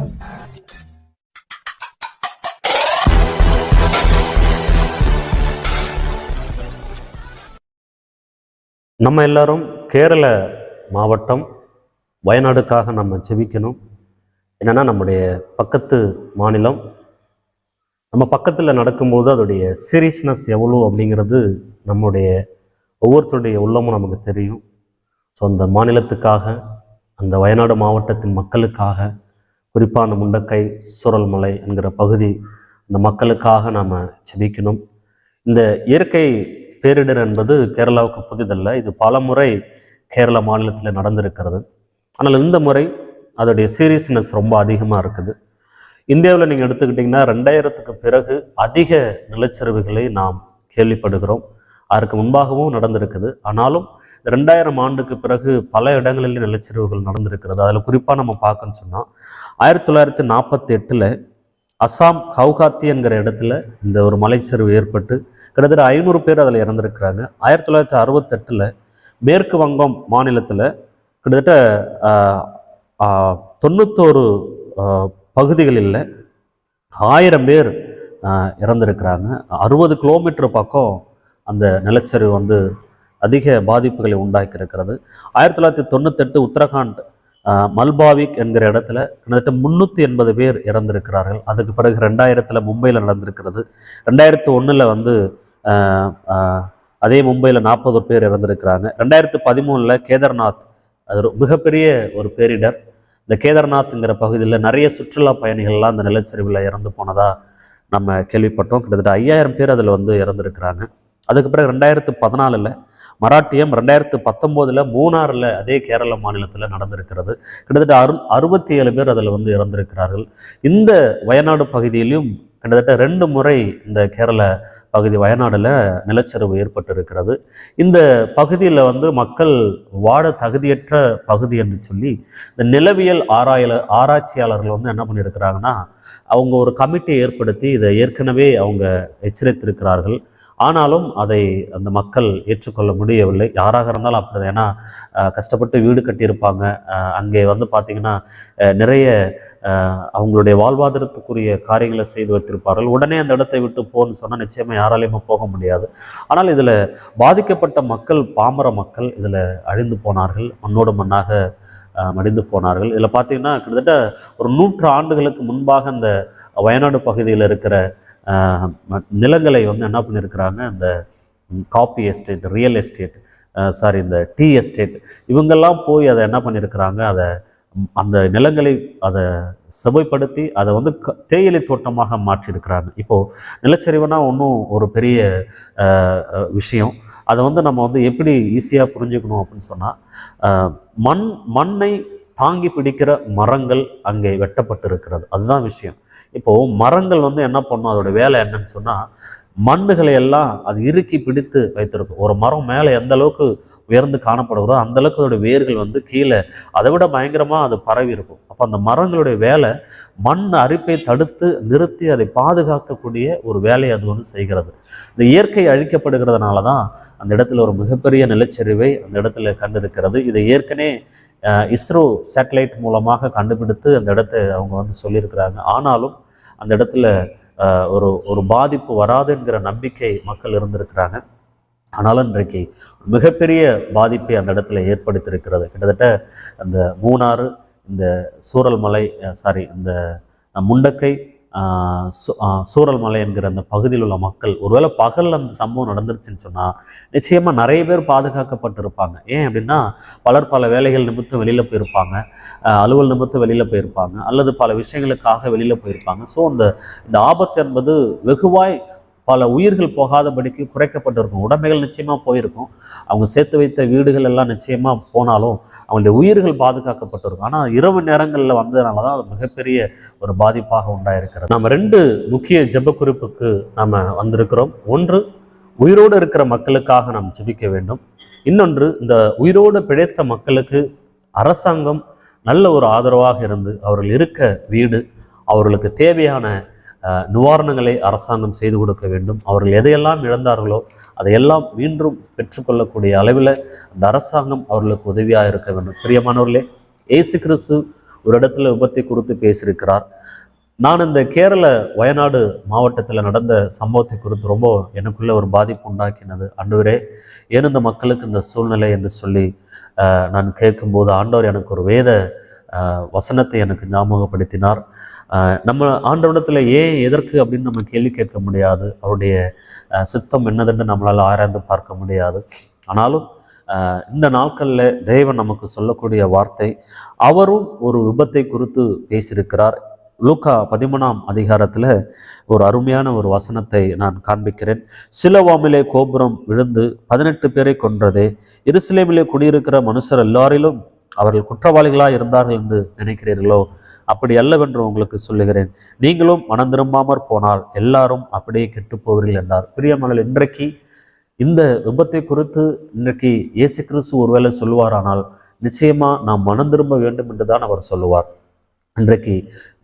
நம்ம எல்லாரும் கேரள மாவட்டம் வயநாடுக்காக நம்ம ஜெபிக்கணும். என்னென்னா நம்முடைய பக்கத்து மாநிலம். நம்ம பக்கத்தில் நடக்கும்போது அதோடைய சீரியஸ்னஸ் எவ்வளோ அப்படிங்கிறது நம்முடைய ஒவ்வொருத்தருடைய உள்ளமும் நமக்கு தெரியும். ஸோ அந்த மாநிலத்துக்காக அந்த வயநாடு மாவட்டத்தின் மக்களுக்காக குறிப்பாக அந்த முண்டக்கை சுரல்மலை என்கிற பகுதி இந்த மக்களுக்காக நாம் செபிக்கணும் இந்த இயற்கை பேரிடர் என்பது கேரளாவுக்கு புதிதல்ல. இது பல முறை கேரள மாநிலத்தில் நடந்திருக்கிறது. ஆனால் இந்த முறை அதோடைய சீரியஸ்னஸ் ரொம்ப அதிகமாக இருக்குது. இந்தியாவில் நீங்கள் எடுத்துக்கிட்டிங்கன்னா ரெண்டாயிரத்துக்கு பிறகு அதிக நிலச்சரிவுகளை நாம் கேள்விப்படுகிறோம். அதற்கு முன்பாகவும் நடந்திருக்குது. ஆனாலும் ரெண்டாயிரம் ஆண்டுக்கு பிறகு பல இடங்களில் நிலச்சரிவுகள் நடந்திருக்கிறது. அதில் குறிப்பாக நம்ம பார்க்கணும்னு சொன்னால் ஆயிரத்தி தொள்ளாயிரத்தி நாற்பத்தி எட்டில் அசாம் கவுகாத்தி என்கிற இடத்துல இந்த ஒரு மலைச்சரிவு ஏற்பட்டு கிட்டத்தட்ட ஐநூறு பேர் அதில் இறந்துருக்கிறாங்க. ஆயிரத்தி தொள்ளாயிரத்தி அறுபத்தெட்டில் மேற்கு வங்கம் மாநிலத்தில் கிட்டத்தட்ட தொண்ணூத்தோரு பகுதிகளில் ஆயிரம் பேர் ஆஹ், இறந்திருக்கிறாங்க. அறுபது கிலோமீட்டர் பக்கம் அந்த நிலச்சரிவு வந்து அதிக பாதிப்புகளை உண்டாக்கி இருக்கிறது ஆயிரத்தி தொள்ளாயிரத்தி தொண்ணூத்தெட்டு உத்தரகாண்ட் மல்பாவிக் என்கிற இடத்துல கிட்டத்தட்ட முந்நூற்றி எண்பது பேர் இறந்திருக்கிறார்கள். அதுக்கு பிறகு ரெண்டாயிரத்தில் மும்பையில் நடந்திருக்கிறது. ரெண்டாயிரத்து ஒன்றில் வந்து அதே மும்பையில் நாற்பது பேர் இறந்திருக்கிறாங்க. ரெண்டாயிரத்து பதிமூணில் கேதார்நாத் அது ஒரு மிகப்பெரிய ஒரு பேரிடர். இந்த கேதார்நாத்ங்கிற பகுதியில் நிறைய சுற்றுலா பயணிகள்லாம் அந்த நிலச்சரிவில் இறந்து போனதாக நம்ம கேள்விப்பட்டோம். கிட்டத்தட்ட ஐயாயிரம் பேர் அதில் வந்து இறந்துருக்கிறாங்க. அதுக்கு பிறகு ரெண்டாயிரத்து பதினாலில் மராட்டியம் ரெண்டாயிரத்து பத்தொம்போதில் மூணாறில் அதே கேரள மாநிலத்தில் நடந்திருக்கிறது. கிட்டத்தட்ட அரு அறுபத்தி ஏழு பேர் அதில் வந்து இறந்திருக்கிறார்கள். இந்த வயநாடு பகுதியிலையும் கிட்டத்தட்ட ரெண்டு முறை இந்த கேரள பகுதி வயநாடில் நிலச்சரிவு ஏற்பட்டிருக்கிறது. இந்த பகுதியில் வந்து மக்கள் வாழ தகுதியற்ற பகுதி என்று சொல்லி இந்த நிலவியல் ஆராயல ஆராய்ச்சியாளர்கள் வந்து என்ன பண்ணியிருக்கிறாங்கன்னா அவங்க ஒரு கமிட்டியை ஏற்படுத்தி இதை ஏற்கனவே அவங்க எச்சரித்திருக்கிறார்கள். ஆனாலும் அதை அந்த மக்கள் ஏற்றுக்கொள்ள முடியவில்லை. யாராக இருந்தாலும் அப்படி ஏன்னா கஷ்டப்பட்டு வீடு கட்டியிருப்பாங்க. அங்கே வந்து பார்த்திங்கன்னா நிறைய அவங்களுடைய வாழ்வாதாரத்துக்குரிய காரியங்களை செய்து வைத்திருப்பார்கள். உடனே அந்த இடத்தை விட்டு போன்னு சொன்னால் நிச்சயமாக யாராலையுமே போக முடியாது. ஆனால் இதில் பாதிக்கப்பட்ட மக்கள் பாமர மக்கள் இதில் அழிந்து போனார்கள். மண்ணோடு மண்ணாக மடிந்து போனார்கள். இதில் பார்த்தீங்கன்னா கிட்டத்தட்ட ஒரு நூற்று ஆண்டுகளுக்கு முன்பாக அந்த வயநாடு பகுதியில் இருக்கிற நிலங்களை வந்து என்ன பண்ணியிருக்கிறாங்க இந்த coffee estate real estate sorry இந்த டீ எஸ்டேட் இவங்கெல்லாம் போய் அதை என்ன பண்ணியிருக்கிறாங்க அதை அந்த நிலங்களை அதை செவைப்படுத்தி அதை வந்து க- தேயிலை தோட்டமாக மாற்றியிருக்கிறாங்க. இப்போது நிலச்சரிவுனா ஒன்றும் ஒரு பெரிய விஷயம். அதை வந்து நம்ம வந்து எப்படி ஈஸியாக புரிஞ்சுக்கணும் அப்படின்னு சொன்னால் மண் மண்ணை தாங்கி பிடிக்கிற மரங்கள் அங்கே வெட்டப்பட்டிருக்கிறது. அதுதான் விஷயம். இப்போது மரங்கள் வந்து என்ன பண்ணும்? அதோட வேலை என்னன்னு சொன்னால் மண்ணுகளை எல்லாம் அது இறுக்கி பிடித்து வைத்திருக்கும். ஒரு மரம் மேலே எந்த அளவுக்கு உயர்ந்து காணப்படுகிறதோ அந்த அளவுக்கு அதோட வேர்கள் வந்து கீழே அதை விட பயங்கரமாக அது பரவி இருக்கும். அப்போ அந்த மரங்களுடைய வேலை மண் அரிப்பை தடுத்து நிறுத்தி அதை பாதுகாக்கக்கூடிய ஒரு வேலையை அது வந்து செய்கிறது. இந்த இயற்கை அழிக்கப்படுகிறதுனால தான் அந்த இடத்துல ஒரு மிகப்பெரிய நிலச்சரிவை அந்த இடத்துல கண்டிருக்கிறது. இதை ஏற்கனவே இஸ்ரோ சேட்டலைட் மூலமாக கண்டுபிடித்து அந்த இடத்தை அவங்க வந்து சொல்லியிருக்கிறாங்க. ஆனாலும் அந்த இடத்துல ஒரு ஒரு பாதிப்பு வராதுங்கிற நம்பிக்கை மக்கள் இருந்திருக்கிறாங்க. ஆனாலும் இன்றைக்கு மிகப்பெரிய பாதிப்பை அந்த இடத்துல ஏற்படுத்தியிருக்கிறது. கிட்டத்தட்ட அந்த மூணாறு இந்த சூரல்மலை சாரி இந்த முண்டக்கை ஆஹ், சூ- சூரல்மலை என்கிற அந்த பகுதியில் உள்ள மக்கள் ஒருவேளை பகல் அந்த சம்பவம் நடந்துருச்சுன்னு சொன்னால் நிச்சயமாக நிறைய பேர் பாதுகாக்கப்பட்டிருப்பாங்க. ஏன் அப்படின்னா பலர் பல வேலைகள் நிமித்தம் வெளியில் போயிருப்பாங்க. அலுவல் நிமித்தம் வெளியில் போயிருப்பாங்க. அல்லது பல விஷயங்களுக்காக வெளியில் போயிருப்பாங்க. ஸோ அந்த இந்த ஆபத்து என்பது வெகுவாய் பல உயிர்கள் போகாதபடிக்கு குறைக்கப்பட்டிருக்கும். உடமைகள் நிச்சயமாக போயிருக்கும். அவங்க சேர்த்து வைத்த வீடுகள் எல்லாம் நிச்சயமாக போனாலும் அவங்களுடைய உயிர்கள் பாதுகாக்கப்பட்டிருக்கும். ஆனால் இரவு நேரங்களில் வந்ததுனால தான் அது மிகப்பெரிய ஒரு பாதிப்பாக உண்டாயிருக்கிறது. நம்ம ரெண்டு முக்கிய ஜெப குறிப்புக்கு நம்ம வந்திருக்கிறோம். ஒன்று உயிரோடு இருக்கிற மக்களுக்காக நாம் ஜெபிக்க வேண்டும். இன்னொன்று இந்த உயிரோடு பிழைத்த மக்களுக்கு அரசாங்கம் நல்ல ஒரு ஆதரவாக இருந்து அவர்கள் இருக்க வீடு அவர்களுக்கு தேவையான நிவாரணங்களை அரசாங்கம் செய்து கொடுக்க வேண்டும். அவர்கள் எதையெல்லாம் இழந்தார்களோ அதையெல்லாம் மீண்டும் பெற்றுக்கொள்ளக்கூடிய அளவில் அந்த அரசாங்கம் அவர்களுக்கு உதவியாக இருக்க வேண்டும். பிரியமானவர்களே ஏசு கிறிஸ்து ஒரு இடத்துல விபத்தை குறித்து பேசியிருக்கிறார். நான் இந்த கேரள வயநாடு மாவட்டத்தில் நடந்த சம்பவத்தை குறித்து ரொம்ப எனக்குள்ள ஒரு பாதிப்பு உண்டாக்கினது. ஆண்டவரே ஏன் இந்த மக்களுக்கு இந்த சூழ்நிலை என்று சொல்லி நான் கேட்கும்போது ஆண்டவர் எனக்கு ஒரு வேத வசனத்தை எனக்கு ஞாபகப்படுத்தினார். நம்ம ஆண்டவனத்தில் ஏன் எதற்கு அப்படின்னு நம்ம கேள்வி கேட்க முடியாது. அவருடைய சித்தம் என்னதுன்னு நம்மளால் ஆராய்ந்து பார்க்க முடியாது. ஆனாலும் இந்த நாட்களில் தேவன் நமக்கு சொல்லக்கூடிய வார்த்தை அவரும் ஒரு விபத்தை குறித்து பேசியிருக்கிறார். லூக்கா பதிமூணாம் அதிகாரத்தில் ஒரு அருமையான ஒரு வசனத்தை நான் காண்பிக்கிறேன். சிலவாமிலே கோபுரம் விழுந்து பதினெட்டு பேரை கொன்றதே இருசிலேமிலே குடியிருக்கிற மனுஷர் எல்லாரிலும் அவர்கள் குற்றவாளிகளாக இருந்தார்கள் என்று நினைக்கிறீர்களோ அப்படி அல்லவென்று உங்களுக்கு சொல்லுகிறேன். நீங்களும் மனம் திரும்பாமற் போனால் எல்லாரும் அப்படியே கெட்டுப் போவீர்கள் என்றார். பிரியமணல் இன்றைக்கு இந்த விபத்தை குறித்து இன்றைக்கு இயேசு கிறிஸ்து ஒருவேளை சொல்லுவாரானால் நிச்சயமா நாம் மனம் திரும்ப வேண்டும் என்று தான் அவர் சொல்லுவார். இன்றைக்கு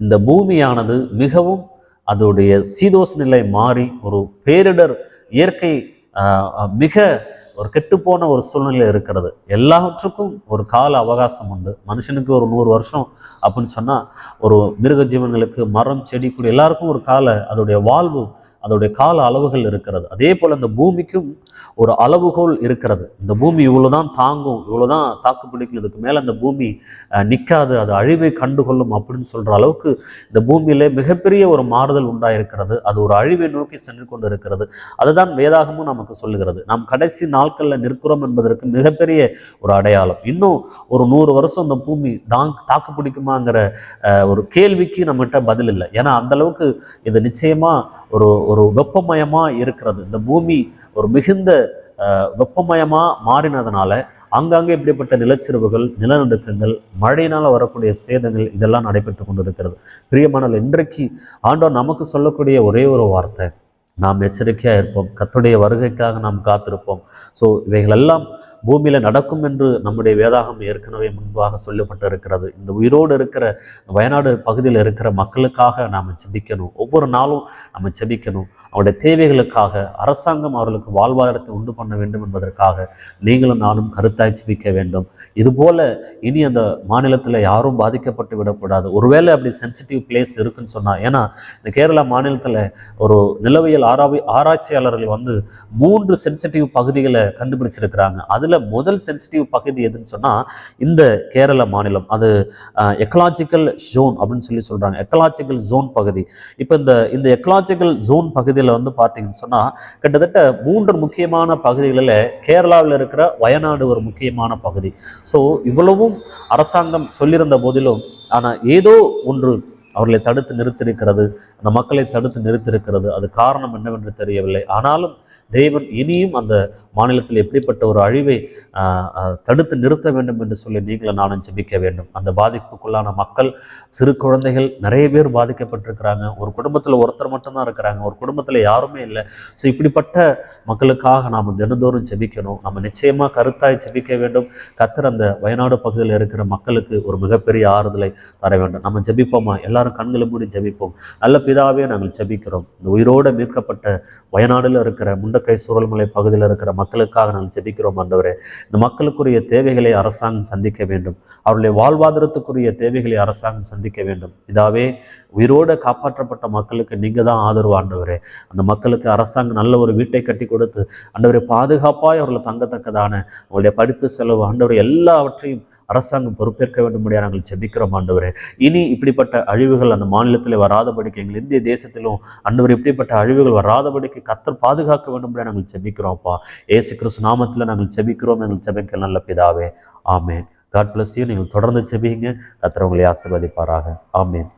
இந்த பூமியானது மிகவும் அதோடைய சீதோஷ நிலை மாறி ஒரு பேரிடர் இயற்கை மிக ஒரு கெட்டுப்போன ஒரு சூழ்நிலை இருக்கிறது. எல்லாவற்றுக்கும் ஒரு கால அவகாசம் உண்டு. மனுஷனுக்கு ஒரு நூறு வருஷம் அப்படின்னு சொன்னால் ஒரு மிருக ஜீவன்களுக்கு மரம் செடி கூட எல்லாருக்கும் ஒரு கால அதோடைய வாழ்வு அதோடைய கால அளவுகள் இருக்கிறது. அதே போல் இந்த பூமிக்கும் ஒரு அளவுகோல் இருக்கிறது. இந்த பூமி இவ்வளோதான் தாங்கும் இவ்வளோதான் தாக்கு பிடிக்கும் இதுக்கு மேலே அந்த பூமி நிற்காது அது அழிவை கண்டுகொள்ளும் அப்படின்னு சொல்கிற அளவுக்கு இந்த பூமியிலே மிகப்பெரிய ஒரு மாறுதல் உண்டாயிருக்கிறது. அது ஒரு அழிவை நோக்கி சென்று கொண்டு இருக்கிறது அதுதான் வேதாகமும் நமக்கு சொல்லுகிறது. நாம் கடைசி நாட்களில் நிற்கிறோம் என்பதற்கு மிகப்பெரிய ஒரு அடையாளம். இன்னும் ஒரு நூறு வருஷம் இந்த பூமி தாங் தாக்கு பிடிக்குமாங்கிற ஒரு கேள்விக்கு நம்மகிட்ட பதில் இல்லை. ஏன்னா அந்தளவுக்கு இது நிச்சயமாக ஒரு ஒரு வெப்பமயமாக இருக்கிறது. இந்த பூமி ஒரு மிகுந்த வெப்பமயமாக மாறினதுனால அங்கங்கே இப்படிப்பட்ட நிலச்சரிவுகள் நிலநடுக்கங்கள் மழையினால் வரக்கூடிய சேதங்கள் இதெல்லாம் நடைபெற்று கொண்டிருக்கிறது. பிரியமானல் இன்றைக்கு ஆண்டவர் நமக்கு சொல்லக்கூடிய ஒரே ஒரு வார்த்தை நாம் எச்சரிக்கையாக இருப்போம். கத்துடைய வருகைக்காக நாம் காத்திருப்போம். ஸோ இவைகளெல்லாம் பூமியில் நடக்கும் என்று நம்முடைய வேதாகம் ஏற்கனவே முன்பாக சொல்லப்பட்டு இருக்கிறது இந்த உயிரோடு இருக்கிற வயநாடு பகுதியில் இருக்கிற மக்களுக்காக நாம் செபிக்கணும் ஒவ்வொரு நாளும் நம்ம செபிக்கணும் அவருடைய தேவைகளுக்காக அரசாங்கம் அவர்களுக்கு வாழ்வாதாரத்தை உண்டு பண்ண வேண்டும் என்பதற்காக நீங்களும் நானும் கருத்தாய் செபிக்க வேண்டும். இதுபோல் இனி அந்த மாநிலத்தில் யாரும் பாதிக்கப்பட்டு விடக்கூடாது. ஒருவேளை அப்படி சென்சிட்டிவ் பிளேஸ் இருக்குன்னு சொன்னால் ஏன்னா இந்த கேரளா மாநிலத்தில் ஒரு நிலவியல் ஆராய் ஆராய்ச்சியாளர்கள் வந்து மூன்று சென்சிட்டிவ் பகுதிகளை கண்டுபிடிச்சிருக்கிறாங்க. அதில் முதல் சென்சிட்டிவ் பகுதி எதுன்னு சொன்னால் இந்த கேரள மாநிலம். அது எக்கலாஜிக்கல் ஜோன் அப்படின்னு சொல்லி சொல்கிறாங்க எக்கலாஜிக்கல் ஜோன் பகுதி. இப்போ இந்த இந்த எக்கலாஜிக்கல் ஜோன் பகுதியில் வந்து பார்த்தீங்கன்னு சொன்னால் கிட்டத்தட்ட மூன்று முக்கியமான பகுதிகளில் கேரளாவில் இருக்கிற வயநாடு ஒரு முக்கியமான பகுதி. ஸோ இவ்வளவும் அரசாங்கம் சொல்லியிருந்த போதிலும் ஆனால் ஏதோ ஒன்று அவர்களை தடுத்து நிறுத்தியிருக்கிறது அந்த மக்களை தடுத்து நிறுத்தியிருக்கிறது. அது காரணம் என்னவென்று தெரியவில்லை. ஆனாலும் தேவன் இனியும் அந்த மாநிலத்தில் எப்படிப்பட்ட ஒரு அழிவை தடுத்து நிறுத்த வேண்டும் என்று சொல்லி நீங்களும் நானும் ஜெபிக்க வேண்டும். அந்த பாதிப்புக்குள்ளான மக்கள் சிறு குழந்தைகள் நிறைய பேர் பாதிக்கப்பட்டிருக்கிறாங்க. ஒரு குடும்பத்தில் ஒருத்தர் மட்டும்தான் இருக்கிறாங்க. ஒரு குடும்பத்தில் யாருமே இல்லை. ஸோ இப்படிப்பட்ட மக்களுக்காக நாம் தினந்தோறும் ஜெபிக்கணும். நம்ம நிச்சயமாக கருத்தாய் ஜெபிக்க வேண்டும். கத்தர் அந்த வயநாடு பகுதியில் இருக்கிற மக்களுக்கு ஒரு மிகப்பெரிய ஆறுதலை தர வேண்டும். நம்ம ஜெபிப்போமா? எல்லாரும் கண்களை மூடி ஜபிப்போம். நல்ல பிதாவே நாங்கள் ஜபிக்கிறோம். இந்த உயிரோடு மீட்கப்பட்ட வயநாடுல இருக்கிற முண்டக்கை சூழல்மலை பகுதியில் இருக்கிற மக்களுக்காக நாங்கள் ஜபிக்கிறோம் ஆண்டவரே. இந்த மக்களுக்குரிய தேவைகளை அரசாங்கம் சந்திக்க வேண்டும். அவருடைய வாழ்வாதாரத்துக்குரிய தேவைகளை அரசாங்கம் சந்திக்க வேண்டும். இதாவே உயிரோடு காப்பாற்றப்பட்ட மக்களுக்கு நீங்கள் தான் ஆதரவு ஆண்டவரே. அந்த மக்களுக்கு அரசாங்கம் நல்ல ஒரு வீட்டை கட்டி கொடுத்து ஆண்டவரை பாதுகாப்பாக அவர்களை தங்கத்தக்கதான அவங்களுடைய படிப்பு செலவு ஆண்டவர் எல்லாவற்றையும் அரசாங்கம் பொறுப்பேற்க வேண்டும்படியாக நாங்கள் ஜபிக்கிறோம் ஆண்டவரே. இனி இப்படிப்பட்ட அழிவுகள் அந்த மாநிலத்தில் வராதபடிக்கு எங்கள் இந்திய தேசத்திலும் ஆண்டவர் இப்படிப்பட்ட அழிவுகள் வராதபடிக்கு கத்தர் பாதுகாக்க வேண்டும்படியாக நாங்கள் ஜபிக்கிறோம்ப்பா ஏசு கிறிஸ்து நாமத்தில் நாங்கள் ஜபிக்கிறோம் எங்கள் ஜெபிக்க நல்ல பிதாவே. ஆமேன். காட் பிளஸ் யூ நீங்கள் தொடர்ந்து ஜெபிங்க கத்திரவங்களை ஆசிர்வதிப்பாராக ஆசீர்வதிப்பாராக. ஆமேன்.